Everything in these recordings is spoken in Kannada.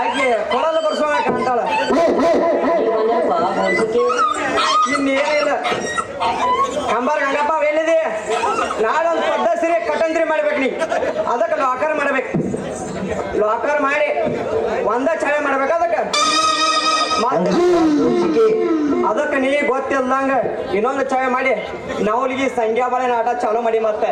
ಆಕೆ ಕೊಳಲು ಬರ್ಸೋಣ ಕಾಣ್ತಾಳ ಇನ್ನೇನಿಲ್ಲ ಕಂಬಾರ ಗಂಗಪ್ಪ ಎಲ್ಲಿದೆ? ನಾಳೆ ಒಂದು ಸಿರಿ ಕಟಂತ್ರಿ ಮಾಡ್ಬೇಕು ನೀ. ಅದಕ್ಕೆ ಲಾಕರ್ ಮಾಡ್ಬೇಕು. ಲಾಕರ್ ಮಾಡಿ ಒಂದ ಛಾಯೆ ಮಾಡ್ಬೇಕು ಅದಕ್ಕೆ. ಅದಕ್ಕೆ ನೀ ಗೊತ್ತಿಲ್ದಂಗ ಇನ್ನೊಂದು ಛಾಯೆ ಮಾಡಿ. ನಾವು ಸಂಖ್ಯಾ ಬಳೆ ಆಟ ಚಾಲೂ ಮಾಡಿ ಮತ್ತೆ.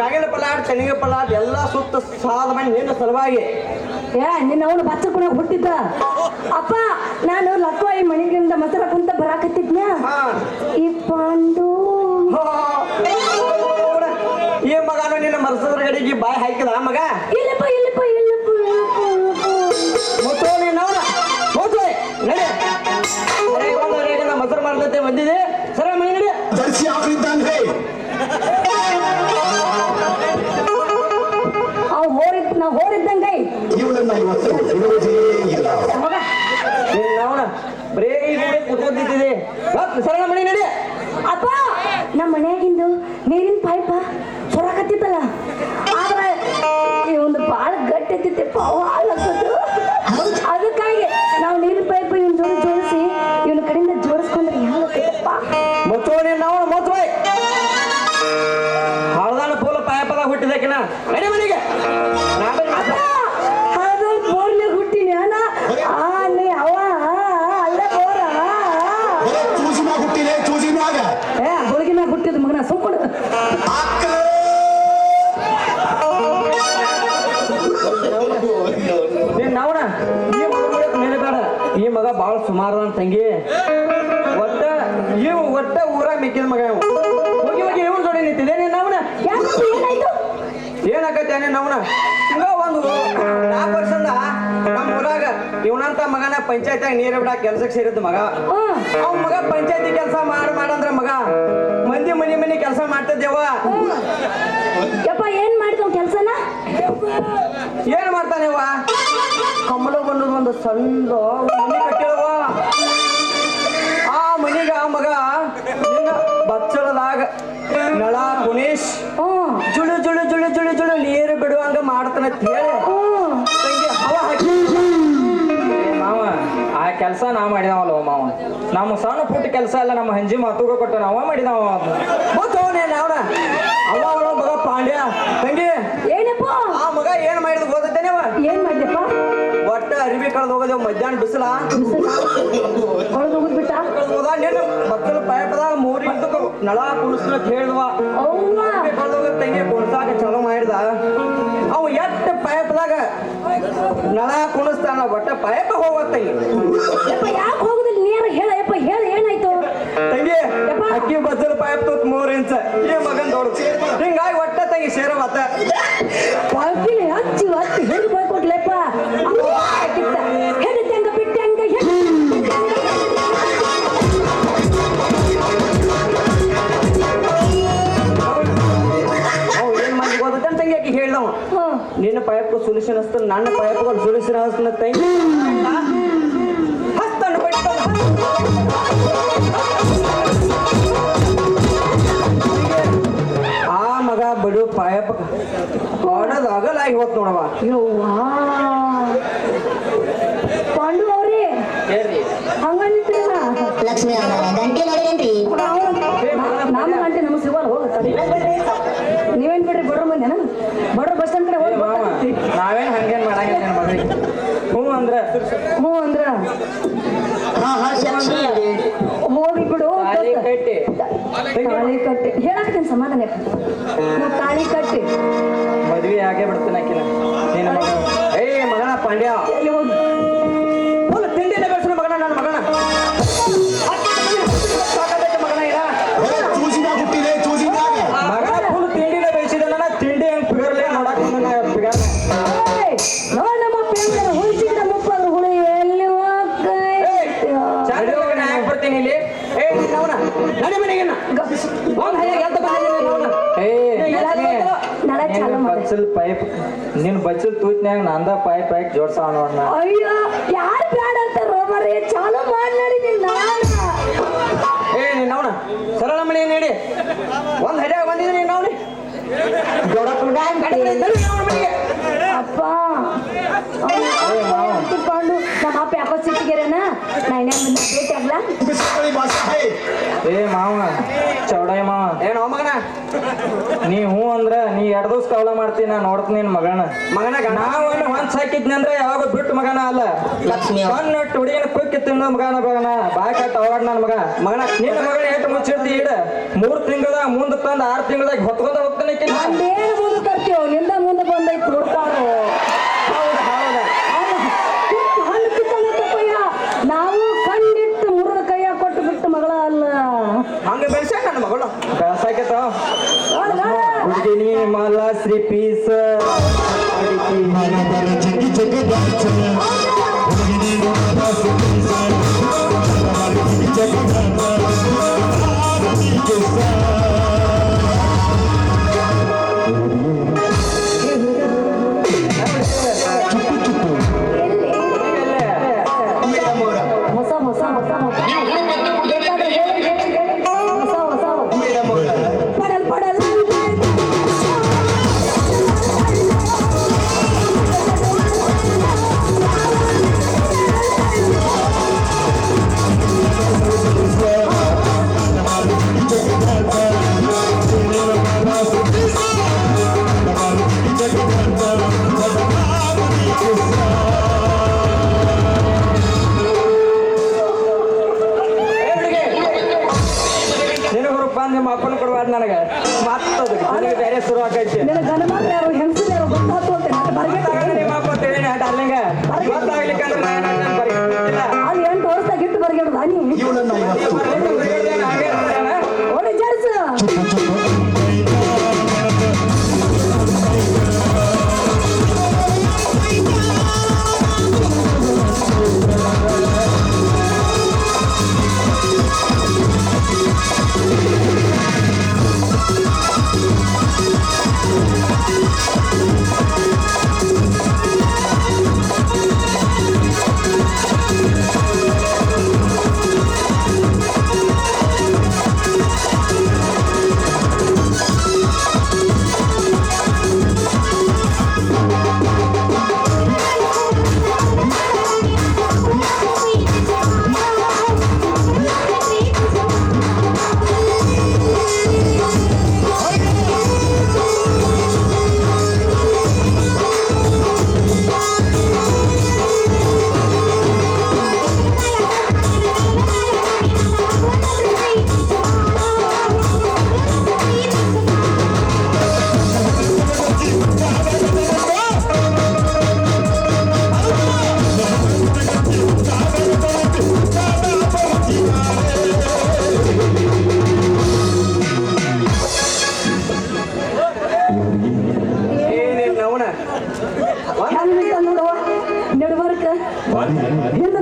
ಮ್ಯಾಗಿನ ಪಲಾಟ್ ಚೆನ್ನಿಗೆ ಪಲಾಟ್ ಎಲ್ಲ ಸುತ್ತ ಸಾದ ಮಾಡಿ ನಿನ್ನ ಸಲುವಾಗಿ. ಏ ನಿನ್ನ ಅವನು ಬಚ್ಚಕುಣ ಹುಟ್ಟಿದ್ದ. ಅಪ್ಪ ನಾನು ಲಕ್ವಾಯಿ ಮಣಿಗಿಂದ ಮಸರ ಕುಂತ ಬರಾಕತ್ತಿದ್ನ ಈ ಪಾಂಡು. ಈ ಮಗನು ನಿನ್ನ ಮರಸದ್ರ ಗಡಿಗೆ ಬಾಯಿ ಹಾಕಿದ ಮಗ? ಇಲ್ಲಪ್ಪ ಇಲ್ಲಪ್ಪ ಇಲ್ಲಪ್ಪ ಮುತ್ತು ನೀನು ಮುತ್ತು ನಡಿ. ಮೊಸರು ಬಂದಿದೆ? ಈಗ ಕುತ್ಕೊಂಡಿದ್ದಿದೆ ಸರಳ ಮನೆ ನಡಿ. ಅಪ್ಪ ನಮ್ಮ ಮನ್ಯಾಗಿಂದು ನೀರಿನ ಪೈಪ ಸೊರಕತ್ತಿತ್ತಲ್ಲ. ಆದ್ರೆ ಈ ಒಂದು ಭಾಳ ಗಟ್ಟಿ ಐತಿತ್ತಪ್ಪ ಹಾಳಾಗ್ತದ್ದು ಅದಕ್ಕಾಗಿ ನಾವು ನೀರಿನ ಪೈಪ್ ಇವನ್ ಜೋಡಿ ಜೋಡಿಸಿ ಇವನ ಕಡೆಯಿಂದ ಜೋಡಿಸ್ಕೊಂಡ್ರೆ ನೀನು ಅವನ ಮುತ್ತು ಹಳದಾನ ಪೂಲ ಪಾಯಪದಾಗ ಹುಟ್ಟಿದಕಿನ ನಡಿ ಮನೆಗೆ. ನಾವಣ ಈ ಮಗ ಬಾಳ ಸುಮಾರು ಅಂತ ತಂಗಿ. ಒಟ್ಟ ಇವ್ ಒಟ್ಟ ಊರ ಮಿಕ್ಕಿದ ಮಗ ಇವ. ಹೋಗಿ ಹೋಗಿ ಇವನ್ ಜೋಡಿ ನಿಂತಿದೆ ನೀನ್ ನಾವಣ ಯಾಕೆ ಏನಾಯ್ತು ಏನಾಗತ್ತೆ ನೀನ್ ನಾವಣ ಹಿಂಗ ಒಂದು ನಾಲ್ಕು ವರ್ಷದ ನಮ್ಮ ಊರಾಗ ಇವನಂತ ಮಗನ ಪಂಚಾಯತ್ಯಾಗ ನೀರು ಬಿಡ ಕೆಲ್ಸಕ್ಕೆ ಸೇರಿದ ಮಗ. ಹ್ಮ್. ಅವ್ ಮಗ ಪಂಚಾಯತಿ ಕೆಲಸ ಮಾಡ್ ಮಾಡಂದ್ರ ಮಗ ಮಾಡ್ತಿದ್ದೇವ ಯಪ್ಪ ಏನ್ ಕೆಲ್ಸನ? ಏನ್ ಮಾಡ್ತಾನೆವ ಕಮಲ ಬಂದದ ಒಂದು ಸಣ್ಣ ಮನೆ ಕಟ್ಟಿಳವ ಆ ಮನಿಗ ಮಗ ಬಚ್ಚಳದಾಗ ನಳ ಹ್ಮ್. ಜುಳು ಜುಳು ಜುಳು ಜುಳು ಜುಳು ನೀರು ಬಿಡುವಂಗ ಮಾಡ್ತಾನೆ ಅಂತ ಹೇಳಿ ಆ ಕೆಲಸ ನಾ ಮಾಡಿದವಲ್ಲ ಮಾವ. ನಮ್ಮ ಸಣ್ಣ ಪುಟ್ಟ ಕೆಲಸ ಎಲ್ಲ ನಮ್ಮ ಹಂಜಿ ಮಾತುಗ ಕೊಟ್ಟು ನಾವ ಮಾಡಿದವ ನಾವನ ಅವ ಅವನ ಮಗ ಪಾಂಡ್ಯ. ತಂಗಿ? ಏನಪ್ಪ? ಆ ಮಗ ಏನ್ ಮಾಡಿದ ಗೊತ್ತೇನೇವ ಏನ್ ಮಾಡಿದಪ್ಪ ಒಟ್ಟ ಅರಿವಿ ಕಳೆದು ಹೋಗೋದೇವ್ ಮಧ್ಯಾಹ್ನ ಬಿಸಿಲ? ಹೊಳದು ಹೋಗ್ಬಿಟ್ಟ ಕಳ್ದ್ ಹೋದ ಮಕ್ಕಳ ಪಾಯಪದಾಗ ಮೂರಿ ನಳ ಕುಣಿಸ್ನ ಹೇಳಿದ್ವ ಅವ್ವ! ಅರಿವಿ ಕಳ್ದ್ ಹೋಗೋದ್ ತಂಗಿ ಕುಣಿಸಾಕ ಚಲೋ ಮಾಡಿದ. ಅವ ಎಟ್ಟ ಪಾಯಪದಾಗ ನಳ ಕುಣಿಸ್ತಾನ ಒಟ್ಟ ಹೋಗುತ್ತೆ ಹೋಗತ್ತಂಗಿ ಯಪ್ಪ ಯಾಕೆ ಹೋಗುದಿಲ್ಲ? ನೀರು ಹೇಳ ಯಪ್ಪ ಹೇಳ ಏನಾಯ್ತು? ತಂಗಿ. ಅಕ್ಕಿ ಬಜ್ಜಲ್ ಪೈಪ್ ತೂತ್ ಮೂರ್ ಇಂಚ. ಈ ಮಗನ್ ದೊಡ್ಡ ಹಿಂಗಾಗಿ ಒಟ್ಟ ತಂಗಿ ಸೇರ ಮತ್ತ ಪಾಕಿಲಿ ಹಚ್ಚಿ ಹಸ್ತ ನನ್ನ ಪೈಪ್ಗಳು ಜೋಡಿಸಿನ ಹಸ್ತನ ಆ ಮಗ ಬಡು ಪಾಯಪ ಹೊಡದ ಇವತ್ತು ನೋಡವ ಯವ್ವಾ. ಪಾಂಡು ಅವ್ರಿ ಹಂಗಂತಿಲ್ಲ ಲಕ್ಷ್ಮಿ ಗಂಟೆ ನೋಡಿರೇನ್ರಿ? ನಮ್ಮ ಗಂಟೆ ನಮಗೆ ಸಿಗಲ್ಲ ಹೋಗ ನೀವೇನ್ ಬಿಡ್ರಿ ಬಡ್ರ ಮಂದಿನ ಬಡ್ರ ಬಸ್ ಸ್ಟ್ಯಾಂಡ್ ಕಡೆ ಹೋಗಿ ಮಾವ ನಾವೇನ್ ಹಂಗೇನ್ ಮಾಡಂಗಿಲ್ಲ ಮಗಳಿಗೆ ಹ್ಞೂ ಅಂದ್ರ? ಹ್ಞೂ ಅಂದ್ರ? ಹಾ ಹಾ ಸಾಕ್ಷಿ ಹೋಗಿ ಬಿಡು. ತಾಳಿ ಕಟ್ಟಿ. ತಾಳಿ ಕಟ್ಟಿ. ಹೇಳಾಕತ್ತೀನಿ ಸಮಾಧಾನ ತಾಳಿ ಕಟ್ಟಿ. ಮದ್ವೆ ಆಗೇ ಬಿಡ್ತಾನೆ ಆಕಿನ. ನಿನ್ನ ಮಗ. ಏಯ್ ಮಗನ ಪಾಂಡ್ಯ. ನಿನ್ ಬಚ್ಚಲ್ ತೂತ್ನ್ಯಾಗ ನಂದ ಪಾಯ್ ಪಾಯ್ ಜೋಡ್ಸಾವ ನೋಡ್ನ ಅಯ್ಯೋ ಯಾರು ಬ್ಯಾಡ ಅಂತ ರೋಮರೇ ಚಾಲು ಮಾಡಿ ನೋಡಿ ನಿನ್ನ ಏ ನಿನ್ನವನ ಸರಳ ಮನೆ ನೀಡಿ. ಒಂದ್ ಹರಿಯಾಗ ಬಂದಿದ್ದೀನಿ ನಿನ್ನವನಿ ಜೋಡ ಅಪ್ಪ ಅಪ್ಪ ಯಾಕೋ ಸಿಟ್ಟಿಗೆರೆನ ಭೇಟಿ ಆಗ್ಲಾ? ಏ ಮಾವ ಚೌಡಾಯ ಮಾವ. ಏನೋ ಮಗನ. ನೀ ಹ್ಞೂ ಅಂದ್ರ ನೀ ಎರಡ್ ದಿವಸ ಕವಲ ಮಾಡ್ತೀನಿ ನಾ ನೋಡ್ತೀನಿ ನಿನ್ ಮಗನ. ಮಗನ ನಾವು ನಾವನ್ನ ಹೊಂದ್ ಸಾಕಿದ್ನಿ ಅಂದ್ರೆ ಯಾವಾಗ ಬಿಟ್ಟು ಮಗನ ಅಲ್ಲ? ಲಕ್ಷ್ಮಿ. ಸಣ್ಣ ಹುಡುಗಿನ ಕುಕ್ಕಿ ತಿನ್ನೋ ಮಗನ ಮಗನ. ಬಾಯ್ ಕಟ್ಟ ಅವಾರ್ಡ್ ನನ್ನ ಮಗ. ಮಗನ. ನಿನ್ನ ಮಗನ ಎಷ್ಟು ಮುಚ್ಚಿರ್ತಿ ಇಡ. ಮೂರ್ ತಿಂಗಳ ಮುಂದೆ ತಂದ ಆರ್ ತಿಂಗಳದಾಗ ಹೊತ್ಕೊಂಡ ಹೋಗ್ತಾನೆ ಮುಂದೆ ತರ್ತೀವೋ ನಿಂದ ಮುಂದೆ ಬಂದೈತಿ ಕೊಡಬಾರ್ದು ನನಗೆ. ಮತ್ತದು ನನಗೆ ಬೇರೆ ಶುರು ಆಗೈತಿ ನಿನ್ನ ಗಂಡ ಮಾತ್ರ ಯಾರು ಹೆಂಗಸರು ಯಾರು ಗೊತ್ತಾತು ಅಂತ ನಾನು ಅಲ್ಲಿಂಗ ಗೊತ್ತಾಗ್ಲಿಕ್ಕೆ ಅಂದ್ರೆ ನಾನು ನಾನು ಇಲ್ಲ. ಅಲ್ಲಿ ಎಂಟು ವರ್ಷದಾಗ ಇಟ್ಟು ಬರ್ಗೆಡ್ದ ನೀ ಇವಳನ್ನ ಇವತ್ತು ಓಡಿ ಜರ್ಸು.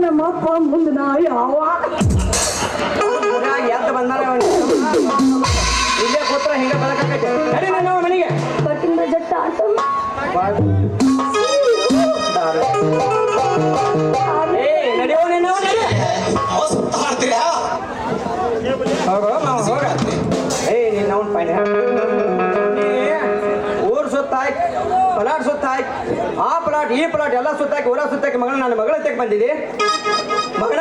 ನಮ್ಮ ಅಪ್ಪ ಮುಂದೆ ನಾ ಯಾವ ಎದ್ದು ಬಂದಾರ ಇಲ್ಲೇ ಕೂತ್ರ ಹಿಂಗ ಬೆಳಕೈತೆ ನಡಿ ನನ್ನ ಮನೆಗೆ. ಜಟ್ಟ ಆಟ. ಏ ನಡಿಯೋ ನಡಿ ಹೋಗೋ ಹೋಗ. ಏ ನಿನ್ನ ಅವನ್ ಪೈನ ಪಲಾಟ್ ಹಾಕಿ ಆ ಪಲಾಟ್, ಈ ಪಲಾಟ್ ಎಲ್ಲ ಸುತ್ತಾಕಿ ಊರ ಸುತ್ತಾಕಿ ಮಗಳ, ನನ್ನ ಮಗಳ ತೆಗೆ ಬಂದಿದೆ? ಮಗಳ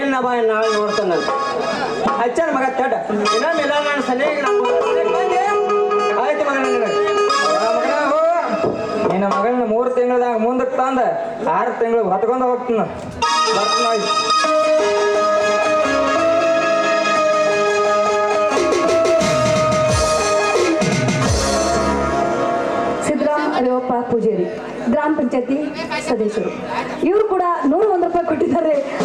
ಏನ ಬಾ ನಾಳೆ ನೋಡ್ತಾನ ಹಚ್ಚನ ಮಗ, ತಡ. ಇನ್ನೊಮ್ಮೆಲ್ಲ ನಾನು ನಾನು ಬಂದೆ. ಆಯ್ತು ಮಗ ನನ್ನ ನಿನ್ನ ಮಗಳನ್ನ ಮೂರು ತಿಂಗಳದಾಗ ಮುಂದಕ್ಕೆ ತಂದ, ಆರು ತಿಂಗಳು ಹೊತ್ಕೊಂಡು ಹೋಗ್ತೀನಿ. ಪೂಜೇರಿ ಪೂಜಾರಿ ಗ್ರಾಮ ಪಂಚಾಯತಿ ಸದಸ್ಯರು. ಇವರು ಕೂಡ ನೂರ ಒಂದು ರೂಪಾಯಿ ಕೊಟ್ಟಿದ್ದಾರೆ.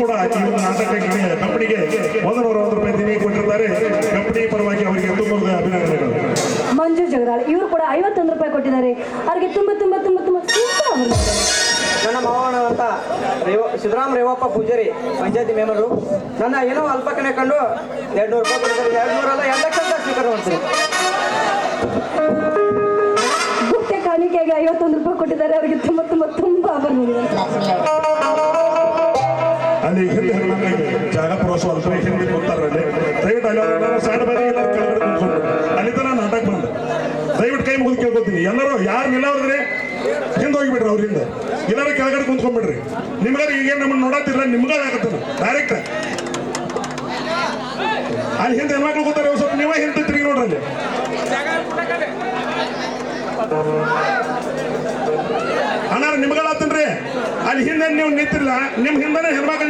ಕೂಡ ಈ ಒಂದು ನಾಟಕಕ್ಕೆ ಕಂಪನಿಗೆ ಒಂದು ನೂರ ಒಂದು ರೂಪಾಯಿ ದಿನ ಕೊಟ್ಟಿರ್ತಾರೆ. ಕಂಪನಿ ಪರವಾಗಿ ಅವರಿಗೆ ತುಂಬ ಅಭಿನಂದನೆಗಳು. ಇವರು ಕೂಡ ಐವತ್ತೊಂದು ರೂಪಾಯಿ ಕೊಟ್ಟಿದ್ದಾರೆ. ಅವರಿಗೆ ತುಂಬ ತುಂಬ ತುಂಬ ತುಂಬ ನನ್ನ ಮಾವನಂತ ರೇವ ಸಿದ್ದರಾಮ ರೇವಪ್ಪ ಪೂಜಾರಿ ಪಂಚಾಯತಿ ಮೆಂಬರು. ನನ್ನ ಏನೋ ಅಲ್ಪ ಕಣೆ ಕಂಡು ಎರಡು ನೂರು ರೂಪಾಯಿ ಕೊಟ್ಟಿದ್ದಾರೆ. ಎರಡು ನೂರಲ್ಲ ಎರಡು ಲಕ್ಷ ಅಂತ ಸ್ವೀಕಾರ ಮಾಡ್ತೀನಿ. ಗುಪ್ತ ಕಾಣಿಕೆಗೆ ಐವತ್ತೊಂದು ರೂಪಾಯಿ ಕೊಟ್ಟಿದ್ದಾರೆ. ಅವರಿಗೆ ತುಂಬ ತುಂಬ ತುಂಬ ಅಭಿನಂದನೆ ಎಲ್ಲರೂ ಯಾರು ನಿಲ್ಲವ್ರಿ ಹಿಂದೆ ಹೋಗಿಬಿಡ್ರಿ ಅವ್ರಿಂದ ಎಲ್ಲರೂ ಕೆಳಗಡೆ ಕುಂತ್ಕೊಂಡ್ಬಿಡ್ರಿ. ನಿಮ್ಗಾರ ಈಗ ನಮ್ಮನ್ನ ನೋಡತ್ತಿಲ್ಲ ನಿಮ್ಗಾರ ಆಗತ್ತ ಡೈರೆಕ್ಟ್ ಅಲ್ಲಿ ಹಿಂದೆ ಹೆಣ್ಮಕ್ಳು ಕೂತಾರೆ ಸ್ವಲ್ಪ ನೀವೇ ಹಿಂದೆ ತಿರುಗಿ ನೋಡ್ರಲ್ಲಿ ಅಣ್ಣ ನಿಮ್ಗಳಾತನ್ರಿ ಅಲ್ಲಿ ಹಿಂದೆ ನೀವು ನಿಂತಿಲ್ಲ ನಿಮ್ ಹಿಂದೆ ಹೆಣ್ಮಕ್ಳು